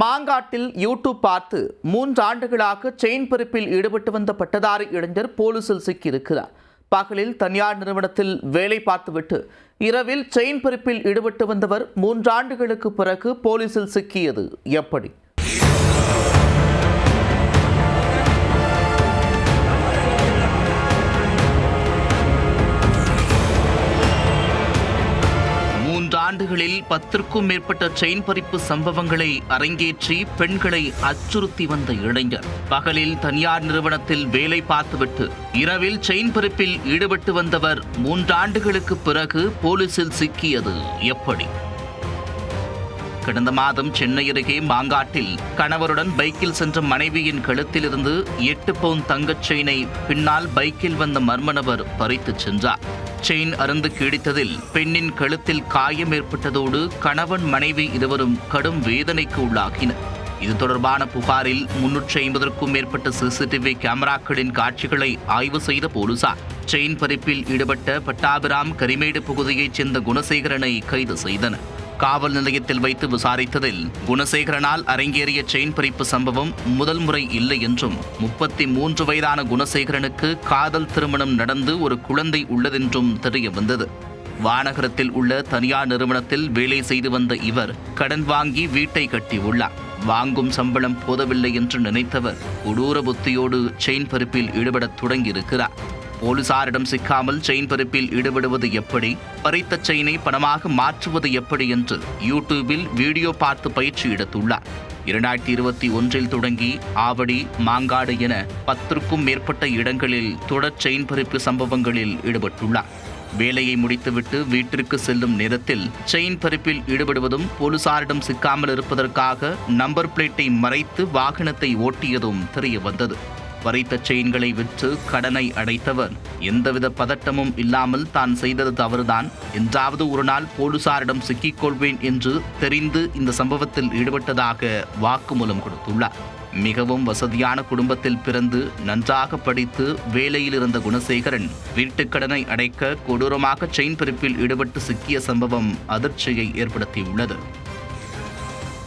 மாங்காட்டில் YouTube பார்த்து மூன்றாண்டுகளாக chain பறிப்பில் ஈடுபட்டு வந்த பட்டதாரி இளைஞர் போலீசில் சிக்கியிருக்கிறார். பகலில் தனியார் நிறுவனத்தில் வேலை பார்த்துவிட்டு இரவில் செயின் பறிப்பில் ஈடுபட்டு வந்தவர் மூன்றாண்டுகளுக்கு பிறகு போலீசில் சிக்கியது எப்படி? மூன்றாண்டுகளில் பத்திற்கும் மேற்பட்ட செயின் பறிப்பு சம்பவங்களை அரங்கேற்றி பெண்களை அச்சுறுத்தி வந்த இளைஞர். பகலில் தனியார் நிறுவனத்தில் வேலை பார்த்துவிட்டு இரவில் செயின் பறிப்பில் ஈடுபட்டு வந்தவர் மூன்றாண்டுகளுக்கு பிறகு போலீசில் சிக்கியது எப்படி? கடந்த மாதம் சென்னை அருகே மாங்காட்டில் கணவருடன் பைக்கில் சென்ற மனைவியின் கழுத்திலிருந்து எட்டு பவுன் தங்கச் செயினை பின்னால் பைக்கில் வந்த மர்ம நபர் பறித்துச் சென்றார். செயின் அருந்து கீடித்ததில் பெண்ணின் கழுத்தில் காயம் ஏற்பட்டதோடு கணவன் மனைவி இருவரும் கடும் வேதனைக்கு உள்ளாகினர். இது தொடர்பான புகாரில் முன்னூற்றி ஐம்பதற்கும் மேற்பட்ட சிசிடிவி கேமராக்களின் காட்சிகளை ஆய்வு செய்த போலீசார். செயின் பறிப்பில் ஈடுபட்ட பட்டாபிராம் கரிமேடு பகுதியைச் சேர்ந்த குணசேகரனை கைது செய்தனர். காவல் நிலையத்தில் வைத்து விசாரித்ததில் குணசேகரனால் அரங்கேறிய செயின் பறிப்பு சம்பவம் முதல் முறை இல்லை என்றும் முப்பத்தி மூன்று வயதான குணசேகரனுக்கு காதல் திருமணம் நடந்து ஒரு குழந்தை உள்ளதென்றும் தெரிய வந்தது. வானகரத்தில் உள்ள தனியார் நிறுவனத்தில் வேலை செய்து வந்த இவர் கடன் வாங்கி வீட்டை கட்டியுள்ளார். வாங்கும் சம்பளம் போதவில்லை என்று நினைத்தவர் கொடூர புத்தியோடு செயின் பறிப்பில் ஈடுபடத் தொடங்கியிருக்கிறார். போலீசாரிடம் சிக்காமல் செயின் பறிப்பில் ஈடுபடுவது எப்படி? பறித்த செயினை பணமாக மாற்றுவது எப்படி என்று யூடியூபில் வீடியோ பார்த்து பயிற்சி எடுத்துள்ளார். இரண்டாயிரத்தி இருபத்தி ஒன்றில் தொடங்கி ஆவடி மாங்காடு என பத்திற்கும் மேற்பட்ட இடங்களில் தொடர் செயின் பறிப்பு சம்பவங்களில் ஈடுபட்டுள்ளார். வேலையை முடித்துவிட்டு வீட்டிற்கு செல்லும் நேரத்தில் செயின் பறிப்பில் ஈடுபடுவதும் போலீசாரிடம் சிக்காமல் இருப்பதற்காக நம்பர் பிளேட்டை மறைத்து வாகனத்தை ஓட்டியதும் தெரியவந்தது பறித்த செயின்களை விற்று கடனை அடைத்தவர். எந்தவித பதட்டமும் இல்லாமல் தான் செய்தது தவறுதான். என்றாவது ஒரு நாள் போலீசாரிடம் சிக்கிக் கொள்வேன் என்று தெரிந்து இந்த சம்பவத்தில் ஈடுபட்டதாக வாக்குமூலம் கொடுத்துள்ளார். மிகவும் வசதியான குடும்பத்தில் பிறந்து நன்றாக படித்து வேலையில் இருந்த குணசேகரன் வீட்டுக் கடனை அடைக்க கொடூரமாக செயின் பிரிப்பில் ஈடுபட்டு சிக்கிய சம்பவம் அதிர்ச்சியை ஏற்படுத்தியுள்ளது.